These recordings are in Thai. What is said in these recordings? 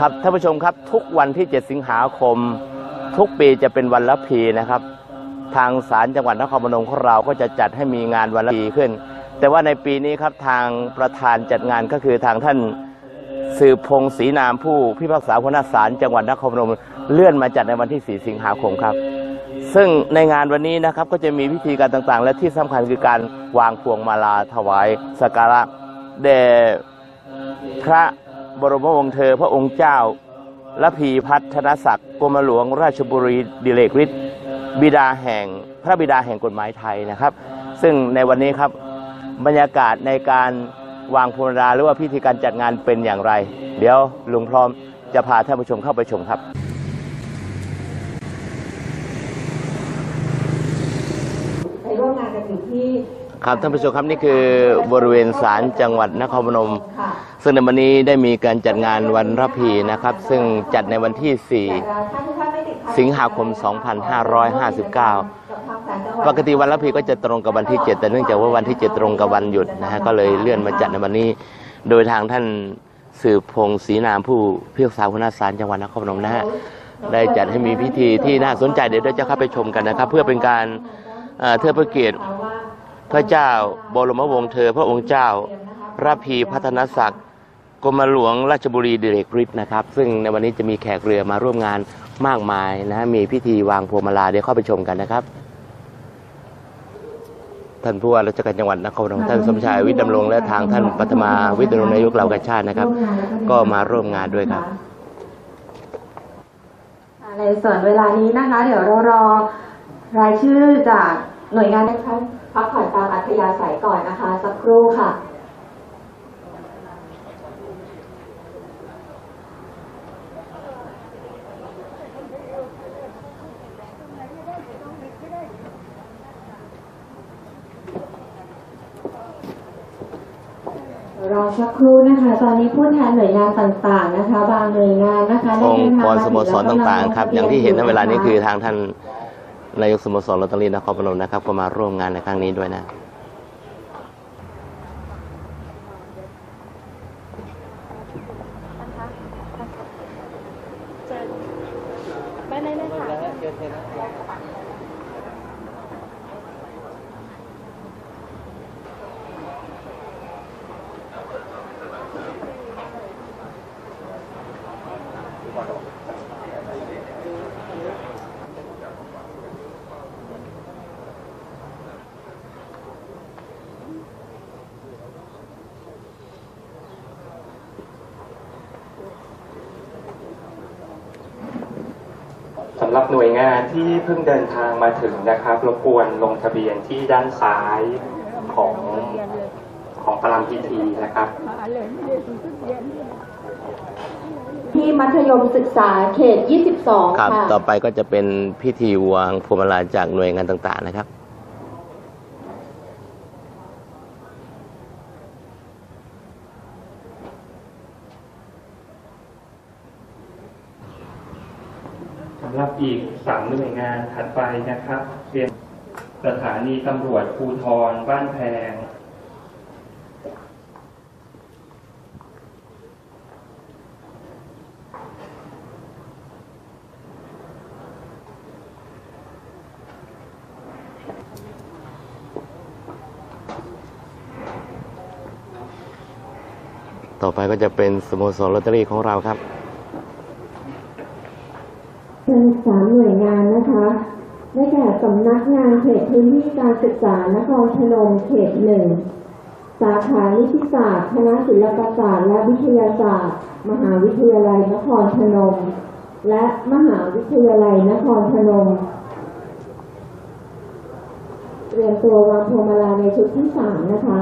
ครับท่านผู้ชมครับทุกวันที่ 7 สิงหาคม ทุกปีจะเป็นวันละพีนะครับ ทางศาลจังหวัดนครพนมของเราก็จะจัดให้มีงานวันละพีขึ้น แต่ว่าในปีนี้ครับทางประธานจัดงานก็คือทางท่านสืบพงศรีนามผู้พิพากษาหัวหน้าศาลจังหวัดนครพนมเลื่อนมาจัดในวันที่ 4 สิงหาคมครับ ซึ่งในงานวันนี้นะครับก็จะมีพิธีการต่างๆ และที่สำคัญคือการวางพวงมาลาถวายสักการะแด่พระ บรมวงศ์เธอพระองค์เจ้าละพีพัฒนศักดิ์กรมหลวงราชบุรีดิเลกฤทธิ์บิดาแห่งพระบิดาแห่งกฎหมายไทยนะครับ ซึ่งในวันนี้ครับบรรยากาศในการวางพวงมาลาหรือว่าพิธีการจัดงานเป็นอย่างไร เดี๋ยวลุงพร้อมจะพาท่านผู้ชมเข้าไปชมครับ ไปร่วมงานกันอยู่ที่ ครับท่านผู้ชมครับนี่คือบริเวณศาลจังหวัดนครพนมค่ะซึ่งในวันนี้ได้มีการจัดงานวันรับพีนะครับ ซึ่งจัดในวันที่แต่ถ้าทุกท่านไม่ติดภรกิจสิงหาคม 2559กับทางศาลจังหวัด4ปกติวันรับพีก็จะตรงกับวันที่ 7 แต่เนื่องจากว่าวันที่ 7 ตรงกับวันหยุดนะฮะก็เลยเลื่อนมาจัดในวันนี้ โดยทางท่านสืบพงศรีนามผู้พิพากษาหัวหน้าศาลจังหวัดนครพนมนะฮะได้จัดให้มีพิธีที่น่าสนใจเดี๋ยวเราจะเข้าไปชมกันนะครับ เพื่อเป็นการเอ่อเทิดพระเกียรติว่า พระเจ้าบรมวงศ์เธอ พระองค์เจ้าระพีพัฒนศักดิ์กรมหลวงราชบุรีดิเรกฤทธิ์นะครับ ซึ่งในวันนี้จะมีแขกเรือมาร่วมงานมากมายนะฮะมีพิธีวางพวงมาลาเดี๋ยวเข้าไปชมกันนะครับ ท่านผู้ว่าราชการจังหวัดนครพนมท่านสมชายวิทย์ดำรงและทางท่านปัทมาวิทย์ดำรงนายกเหล่ากาชาตินะครับ ก็มาร่วมงานด้วยครับในส่วนเวลานี้นะคะ เดี๋ยวเรารอรายชื่อจาก หน่วยงานนะคะพักผ่อนตามอัธยาศัยก่อนนะคะ สักครู่ค่ะรอสักครู่นะคะ ตอนนี้ผู้แทนหน่วยงานต่างๆนะคะ บางหน่วยงานนะคะได้องค์กรมาสโมสรแล้วกำลัต่างๆ ครับ อย่างที่เห็นในเวลานี้คือทางท่าน นายกสโมสรลอตเตอรี่นครพนมนะครับก็มาร่วมงานในครั้งนี้ด้วยนะ ไม่ไม่ไม่ค่ะ สำหรับหน่วยงานที่ เพิ่งเดินทางมาถึงนะครับรบกวนลงทะเบียนที่ด้านซ้ายของของประลำพิธีนะครับ ที่มัธยมศึกษาเขต 22 ครับ ค่ะ ต่อไปก็จะเป็นพิธีวางพวงมาลาจากหน่วยงานต่างๆนะครับ สำหรับอีก สามหน่วยงานถัดไปนะครับเป็นสถานีตำรวจภูธรบ้านแพง ต่อไปก็จะเป็นสโมสรลอตเตอรี่ของเราครับเป็นสามหน่วยงา นะคะได้แก่สำนักงานเขตพื้นที่การศึกษานครพนมเขตหนึ่งสาขานิติศาสตร์คณะศิลปศาสตร์และวิทยาศาสตร์ มหาวิทยาลัยนครพนม และมหาวิทยาลัยนครพนมเตรียมตัววางพวงมาลาในชุดที่สามนะคะ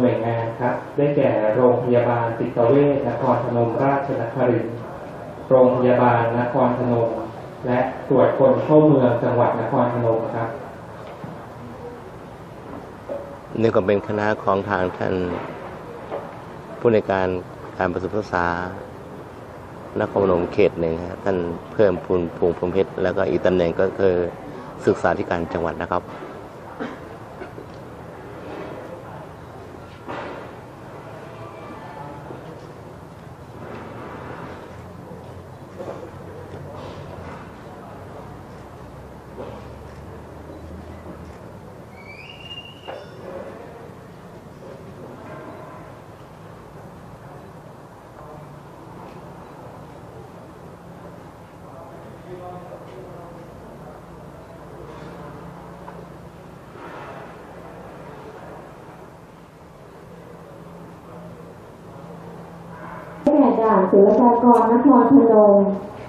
น่วยงานครับ ได้แก่โรงพยาบาลจิตเวชนครพนมราชนครินทร์โรงพยาบาลนครพนม และตรวจคนเข้าเมืองจังหวัดนครพนมครับนี่ก็เป็นคณะของทางท่านผู้ในการการประสบศึกษานครพนมเขตหนึ่งฮะท่านเพิ่มพูนพงพรมเพชรแล้วก็อีกตำแหน่งก็คือศึกษาธิการจังหวัดนะครับ ด่านศุลกากรนครพนม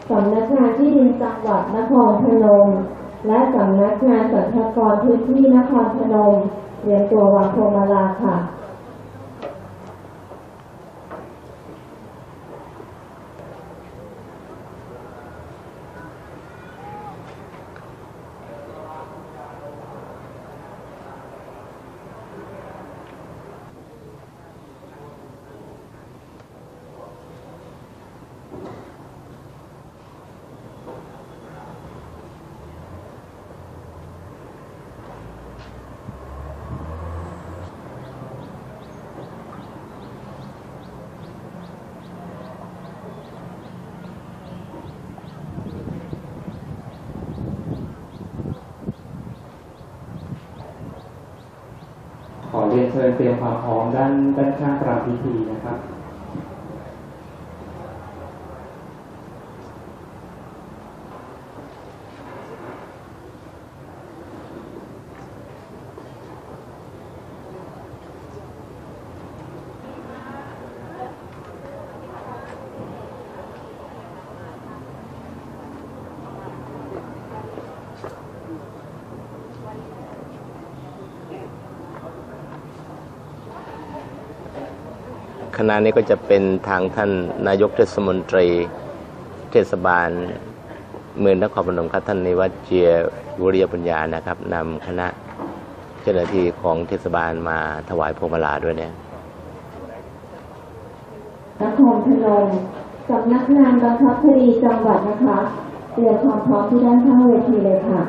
สำนักงานที่ดินจังหวัดนครพนม และสำนักงานสรรพากรพื้นที่นครพนมเรียนตัววางพวงมาลาค่ะ เชิญเตรียมความพร้อมด้านด้านข้างประรพิธีนะครับ ณะนี้ก็จะเป็นทางท่านนายกเทศมนตรี เทศบาล เมืองนครพนมครับท่านนิวัฒน์เจียวุริยปัญญานะครับนำคณะเจ้าหน้าที่ของเทศบาลมาถวายพวงมาลาด้วยเนี่ยนครพนมสำนักงานบังคับคดีจังหวัดนะคะเตรียมความพร้อมที่ด้านข้างเวทีเลยค่ะ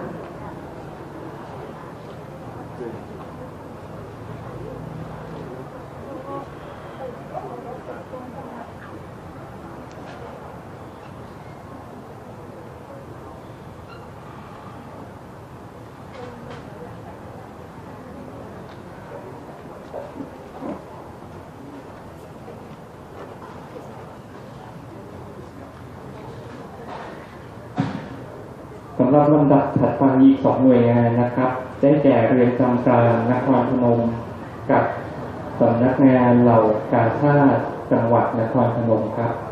ำหรับลำดับถัดไปอีกสองหน่วยงานนะครับ ได้แก่เรือนจำกลางนครพนมกับสำนักงานเหล่ากาชาติจังหวัดนครพนมครับ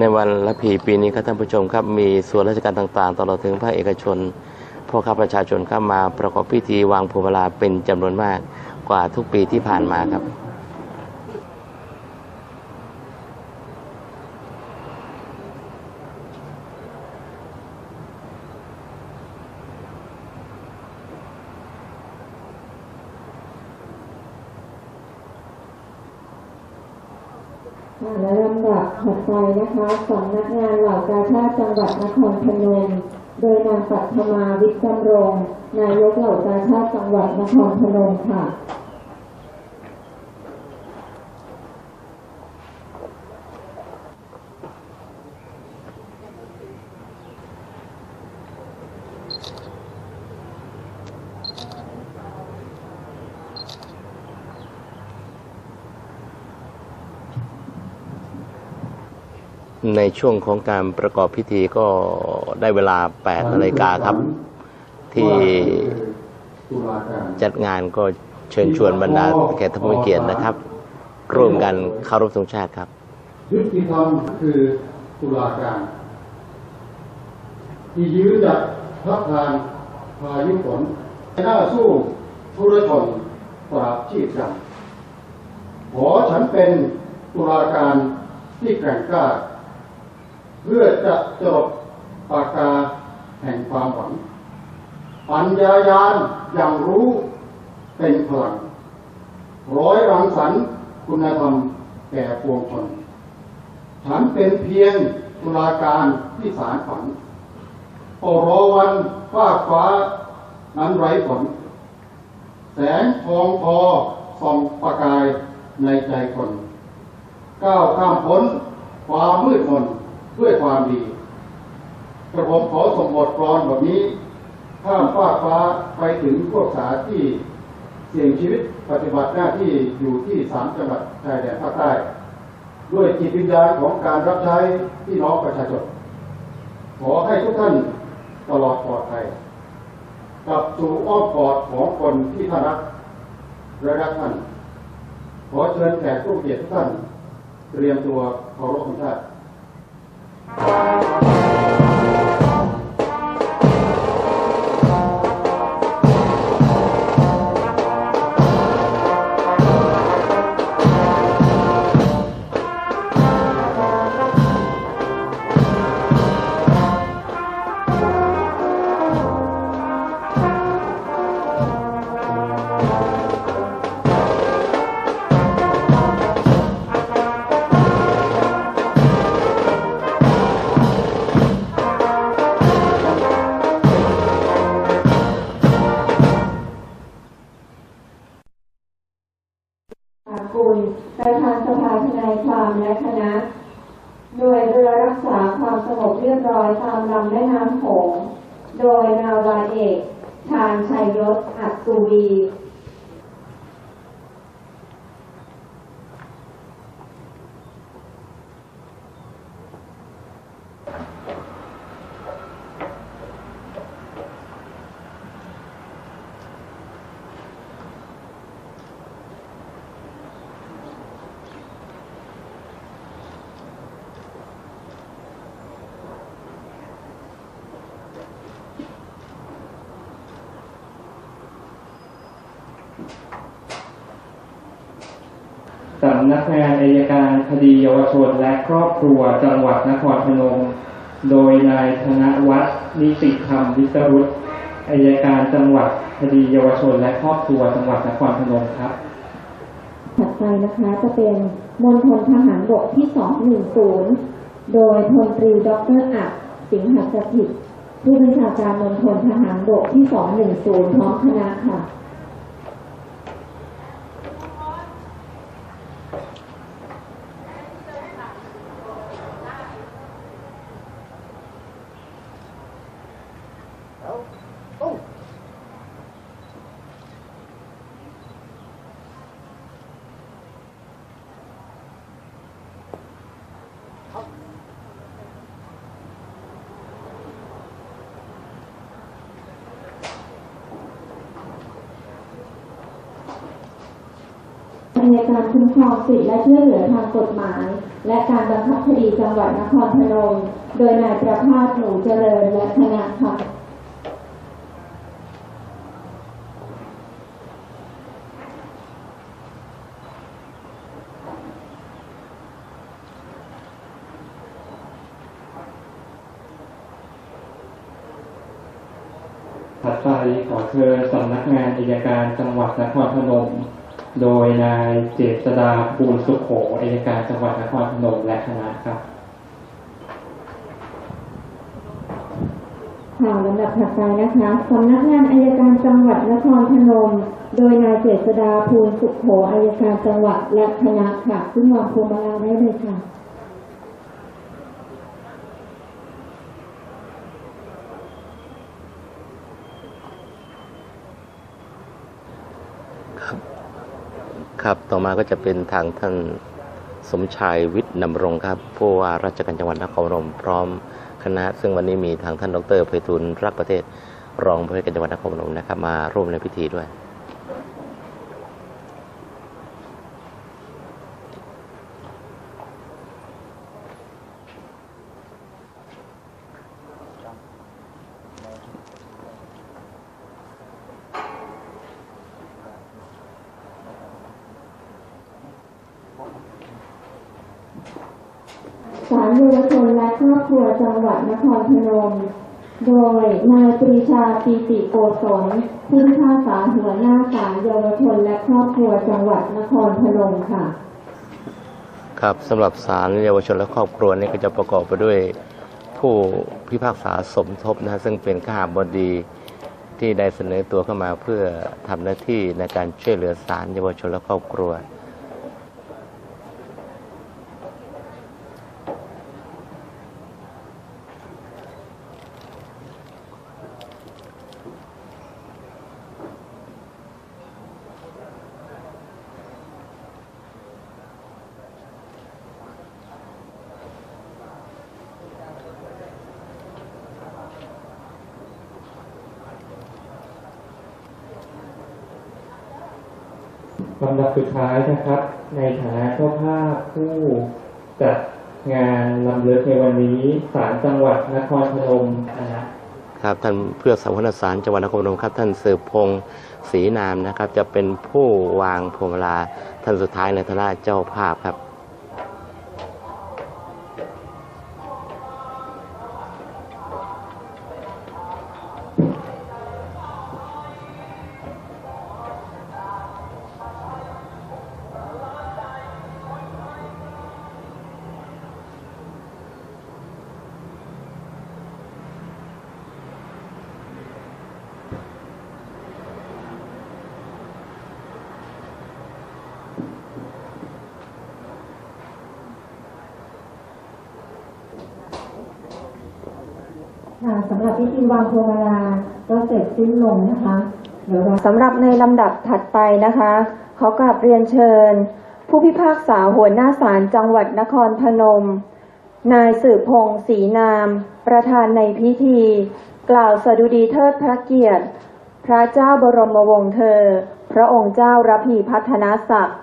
ในวันละผีปีนี้ครับท่านผู้ชมครับมีส่วนราชการต่างๆ ตลอดถึงภาคเอกชนพ่อค้าประชาชนเข้ามาประกอบพิธีวางพวงมาลาเป็นจำนวนมากกว่าทุกปีที่ผ่านมาครับ และลำดับถัดไปนะคะสำนักงานเหล่ากาชาติจังหวัดนครพนม โดยนางปัทมาวิจจำรง นายกเหล่ากาชาติจังหวัดนครพนมค่ะ ในช่วงของการประกอบพิธีก็ได้เวลา8นาฬิกาครับ ที่จัดงานก็เชิญชวนบรรดาแขกผู้มีเกียรตินะครับ ร่วมกันเคารพธงชาติครับยุติธรรมคือตุลาการที่ยืนหยัดทับทานพายุฝนหน้าสู้ทุรชนปราบชีพดำขอฉันเป็นตุลาการที่แกร่งกล้า พื่อจะจดปากกาแห่งความหวัง ปัญญายาณอย่างรู้เป็นพลัง ร้อยรังสรรคุณธรรมแก่ปวงชนฉันเป็นเพียงตุลาการที่สารฝันโอรอวันฟ้าฟ้านั้นไร้ผล แสงทองทอส่องประกายในใจคน ก้าวข้ามพ้นความมืดมน ด้วยความดีกระผมขอส่งบทกลอนบทนี้ข้ามฟากฟ้าไปถึงพวกสาที่เสี่ยงชีวิตปฏิบัติหน้าที่อยู่ที่สามจังหวัดชายแดนภาคใต้ ด้วยจิตวิญญาณของการรับใช้พี่น้องประชาชนขอให้ทุกท่านตลอดปลอดภัยกลับสู่อ้อมกอดของคนที่ท่านรักและรักท่านขอเชิญแขกผู้เกียรติทุกท่าน เตรียมตัวเคารพธงชาติ อา งานอายการคดีเยาวชนและครอบครัวจังหวัดนครพนม โดยนายธนวัฒน์นิติธรรมวิสรุตอายการจังหวัดคดีเยาวชนและครอบครัวจังหวัดนครพนมครับถัดไปนะคะจะเป็นมณฑลทหารบกที่ 210 โดยพลตรีดรอัดสิงหสถิตผู้บัญชาการมณฑลทหารบกที่ 210 พร้อมคณะค่ะ การคุ้มครองสิทธิและช่วยเหลือทางกฎหมาย และการบังคับคดีจังหวัดนครพนม โดยนายประภาสหนูเจริญและคณะค่ะถัดไปขอเชิญสำนักงานอายการจังหวัดนครพนม โดยนายเจษดาภูลสุขโขอายการจังหวัดนครพนมและคณะครับข่าวลำดับถัดไปนะคะสำนักงานอายการจังหวัดนครพนม โดยนายเจษดาภูลสุขโขอายการจังหวัดและคณะค่ะ ซึ่งวางพวงมาลัยได้เลยค่ะ ครับ ต่อมาก็จะเป็นทางท่านสมชายวิทย์นำรงครับผู้ว่าราชการจังหวัดนครพนมพร้อมคณะ ซึ่งวันนี้มีทางท่านดรไพฑูรย์รักประเทศ รองผู้ว่าการจังหวัดนครพนมนะครับมาร่วมในพิธีด้วย ศาลเยาวชนและครอบครัวจังหวัดน ครพนม โดยนายปรีชาปีติโกศลผู้พิพากษาหัวหน้าศาลเยาวชนและครอบครัวจังหวัดนครพนมค่ะ ครับสำหรับศาลเยาวชนและครอบครัวนี่ก็จะประกอบไปด้วยผู้พิพากษาสมทบนะฮะซึ่งเป็นข้าราบดีที่ได้เสนอตัวเข้ามาเพื่อทำหน้าที่ในการช่วยเหลือศาลเยาวชนและครอบครัว ลำดับสุดท้ายนะครับ ในฐานะเจ้าภาพผู้จัดงานลำเลึกในวันนี้ศาลจังหวัดนครพนมนะครับครับท่านเพื่อสัมพันสารจังหวัดนครพนมครับ ท่านสืบพงศ์ศรีนามนะครับ จะเป็นผู้วางพวงมาลาท่านสุดท้ายในฐานะเจ้าภาพครับ ค่ะสำหรับพิธีวางพวงมาลาก็เสร็จสิ้นลงนะคะเดี๋ยวเราสำหรับในลำดับถัดไปนะคะ ขอกราบเรียนเชิญ ผู้พิพากษาหัวหน้าศาลจังหวัดนครพนม นายสืบพงศ์ศรีนาม ประธานในพิธี กล่าวสดุดีเทิดพระเกียรติ พระเจ้าบรมวงศ์เธอ พระองค์เจ้าระพีพัฒนศักดิ์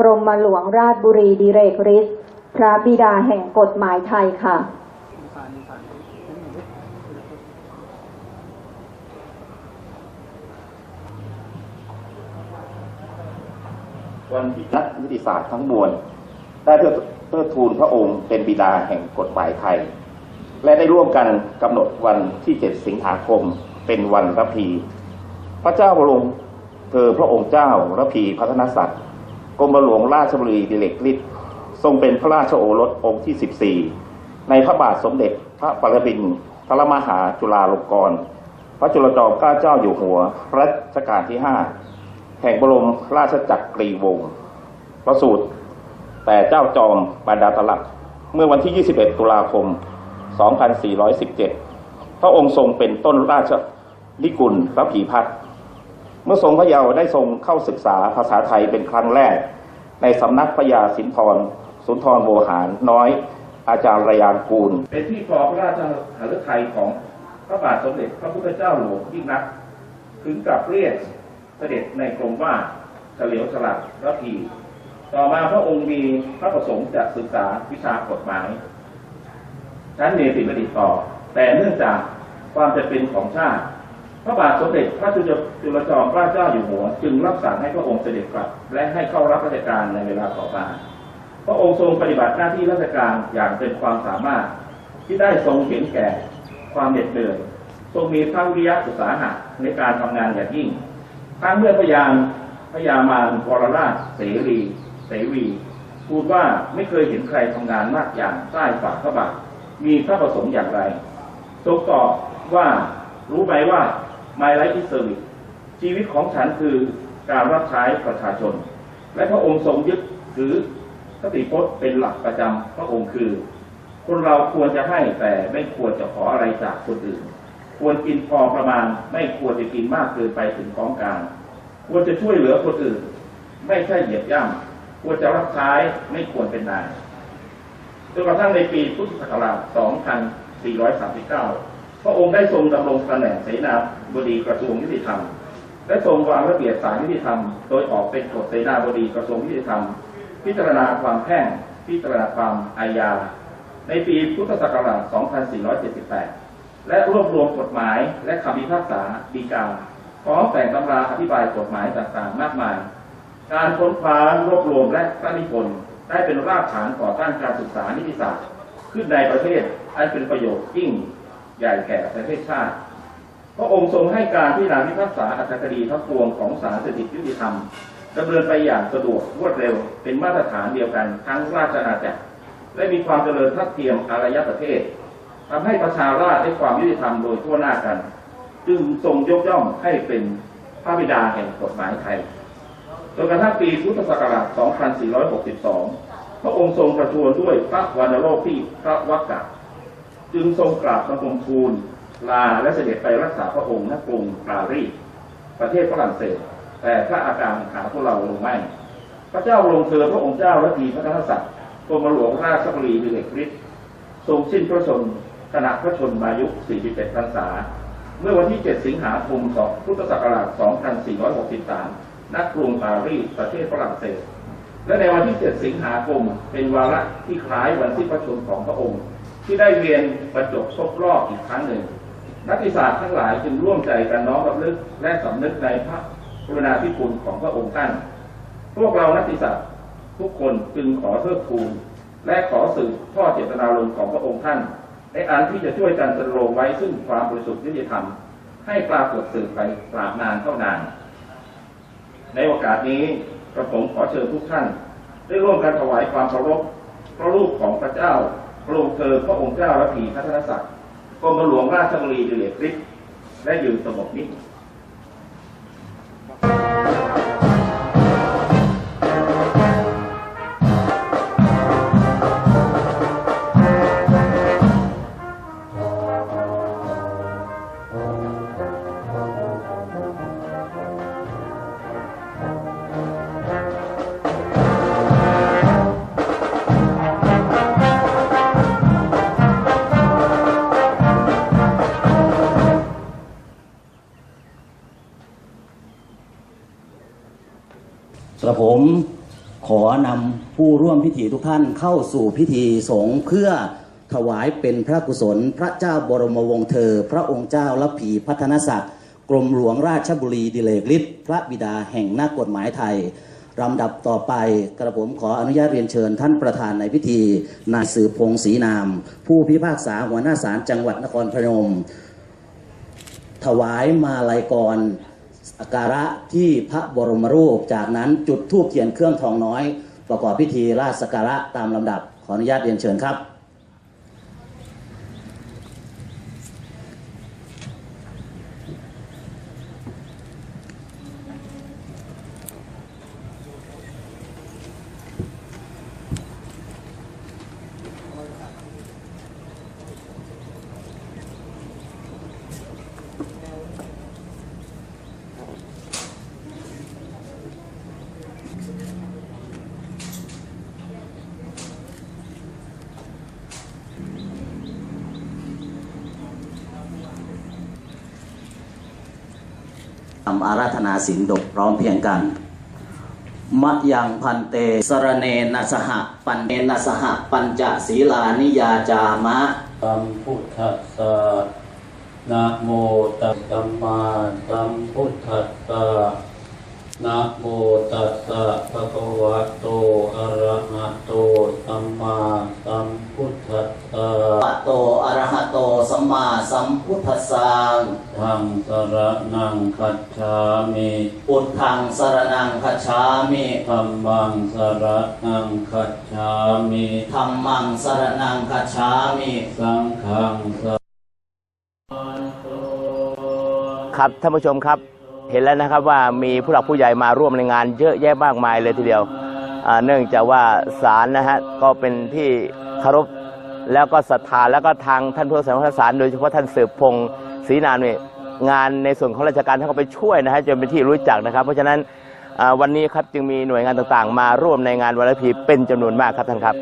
กรมหลวงราชบุรีดิเรกฤทธิ์พระบิดาแห่งกฎหมายไทยค่ะ วันนักนิติศาสตร์ทั้งมวลได้เพื่อเพื่อทูลพระองค์เป็นบิดาแห่งกฎหมายไทย และได้ร่วมกันกำหนดวันที่ 7 สิงหาคมเป็นวันระพี พระเจ้าบรมเธอพระองค์เจ้าระพีพัฒนศักดิ์กรมหลวงราชบุรีดิเลกฤทธิ์ทรงเป็นพระราชโอรสองค์ที่ 14 ในพระบาทสมเด็จพระปรมินทรมหาจุฬาลงกรณ์พระจุลจอมเกล้าเจ้าอยู่หัวรัชกาลที่ 5 แห่งบรมราชจักรีวงศ์ประสูติแต่เจ้าจอมบรรดาตลักเมื่อวันที่ 21 ตุลาคม 2417 พระองค์ทรงเป็นต้นราชนิกุลพระผีพัฒเมื่อทรงพระเยาว์ได้ทรงเข้าศึกษาภาษาไทยเป็นครั้งแรก ในสำนักพระยาสินทรสุนทรโวหารน้อยอาจารย์ระยานกูล เป็นที่ครองพระราชหฤทัยของพระบาทสมเด็จพระพุทธเจ้าหลวงยิ่งนัก ถึงกับเรียก เสด็จในกรมว่าเฉลียวฉลาดระพีต่อมาพระองค์มีพระประสงค์จะศึกษาวิชากฎหมายชั้นเนติบัณฑิตต่อ แต่เนื่องจากความจะเป็นของชาติ พระบาทสมเด็จพระจุลจุลจอมเกล้าเจ้าอยู่หัว จึงรับสั่งให้พระองค์เสด็จกลับ และให้เข้ารับราชการในเวลาต่อมา พระองค์ทรงปฏิบัติหน้าที่ราชการอย่างเต็มความสามารถ ที่ได้ทรงเห็นแก่ความเหน็ดเหนื่อยทรงมีพระวิริยะอุตสาหะในการทำงานอย่างยิ่ง ทั้งเมื่อพยานพยามารวรราชเสรีเสวีพูดว่าไม่เคยเห็นใครทำงานมากอย่างใต้ฝ่าพระบาทมีพระประสงค์อย่างไรทรงตอบว่ารู้ไหมว่า My Life is Service ชีวิตของฉันคือการรับใช้ประชาชน และพระองค์ทรงยึดถือคติพจน์เป็นหลักประจำพระองค์คือ คนเราควรจะให้แต่ไม่ควรจะขออะไรจากคนอื่น ควรกินพอประมาณ ไม่ควรจะกินมากเกินไปถึงของกลางควรจะช่วยเหลือคนอื่น ไม่ใช่เหยียบย่ำควรจะรับใช้ไม่ควรเป็นนายจนกระทั่งในปีพุทธศักราช 2439 พระองค์ได้ทรงดำรงตำแหน่งเสนาบดีกระทรวงยุติธรรม และทรงวางระเบียบสารยุติธรรม โดยออกเป็นกฎเสนาบดีกระทรวงยุติธรรม พิจารณาความแพ่ง พิจารณาความอาญา ในปีพุทธศักราช 2478 และรวบรวมกฎหมายและคำพิพากษาฎีกาพร้อมแต่งตำราอธิบายกฎหมายต่างๆ มากมาย การค้นคว้ารวบรวมและพระนิพนธ์ได้เป็นรากฐานก่อตั้งการศึกษานิติศาสตร์ขึ้นในประเทศอันเป็นประโยชน์ยิ่งใหญ่แก่ประเทศชาติพระองค์ทรงให้การพิจารณาพิพากษาอัตถคดีทั้งปวงของศาลสถิตยุติธรรมดำเนินไปอย่างสะดวกรวดเร็วเป็นมาตรฐานเดียวกันทั้งราชอาณาจักรและมีความเจริญทัดเทียมอารยประเทศ ทำให้ประชาราษฎร์ได้ความยุติธรรมโดยทั่วหน้ากัน จึงทรงยกย่องให้เป็นพระบิดาแห่งกฎหมายไทยจนกระทั่งปีพุทธศักราช 2462 พระองค์ทรงประชวรด้วยพระวรรณโรคที่พระวักกะจึงทรงกราบบังคมทูลลาและเสด็จไปรักษาพระองค์ณกรุงปารีสประเทศฝรั่งเศส แต่พระอาการหาพวกเราลงไม่พระเจ้าลงเธอพระองค์เจ้าและทีพระกษัตริย์กรมหลวงราชบุรีดิเรกฤทธิ์ทรงสิ้นพระชนม์ ขณะพระชนมายุ47พรรษา เมื่อวันที่ 7 สิงหาคม2พุทธศักราช 2463 ณ กรุงปารีส ประเทศฝรั่งเศส และในวันที่ 7 สิงหาคม เป็นวาระที่คล้ายวันที่พระชนม์ของพระองค์ ที่ได้เรียนบรรจบครบรอบอีกครั้งหนึ่ง นักวิชาทั้งหลายจึงร่วมใจกันน้อมรำลึกและสำนึกในพระกรุณาธิคุณของพระองค์ท่าน พวกเรานักวิชาทุกคนจึงขอเทิดทูนและขอสืบทอดเจตนารมณ์ของพระองค์ท่าน ในอันที่จะช่วยกันสรณรงไว้ซึ่งความบริสุทธิ์ยุติธรรม ให้ปรากฏสืบไปตราบนานเท่านาน ในโอกาสนี้กระผมขอเชิญทุกท่าน ได้ร่วมกันถวายความเคารพพระรูปของพระเจ้าพระองค์เธอพระองค์เจ้าและผีพัฒนศักดิ์กรมหลวงราชบุรีดิเรกฤทธิ์และยืนสงบนิ่ง กระผมขอนำผู้ร่วมพิธีทุกท่านเข้าสู่พิธีสงฆ์เพื่อถวายเป็นพระกุศล พระเจ้าบรมวงศ์เธอ พระองค์เจ้าและผีพัฒนศักดิ์กรมหลวงราชบุรีดิเลกฤทธิ์พระบิดาแห่งนักกฎหมายไทยลำดับต่อไปกระผมขออนุญาตเรียนเชิญท่านประธานในพิธี นายสืบพงศรีนาม ผู้พิพากษาหัวหน้าศาลจังหวัดนครพนม ถวายมาลัยกร สักการะที่พระบรมรูป จากนั้นจุดธูปเทียนเครื่องทองน้อย ประกอบพิธีราชสักการะตามลำดับขออนุญาตเรียนเชิญครับ ทำอาราธนาสินดกพร้อมเพียงกันมะยังพันเตสรเนนะสหปันเนนะสหปัญจศีลานิยาจามะสัมพุทธัสสะนะโมตัสสะมาสัมพุทธัสสะนะโมตัสสะภะคะวะโตอะระหะโตสัมมาสัมพุทธัสสะ ปะโตอะระหะโตสัมมา สัมพุทธัสสะทังสรนังคัจฉามิพุทธังสรนังคัจฉามิธัมมังสรนังคัจฉามิธัมมังสรนังคัจฉามิสังฆังสรครับท่านผู้ชมครับเห็นแล้วนะครับว่ามีผู้หลักผู้ใหญ่มาร่วมในงานเยอะแยะมากมายเลยทีเดียวเนื่องจากว่าศาลนะฮะก็เป็นที่เคารพ แล้วก็ศรัทธาแล้วก็ทางท่านผู้สำนักศารโดยเฉพาะท่านสืบพงศ์ศรีนานเนี่ยงานในส่วนของราชการท่านก็ไปช่วยนะฮะจนเป็นที่รู้จักนะครับ เพราะฉะนั้นวันนี้ครับจึงมีหน่วยงานต่างๆ มาร่วมในงานวันละพีเป็นจำนวนมากครับท่านครับ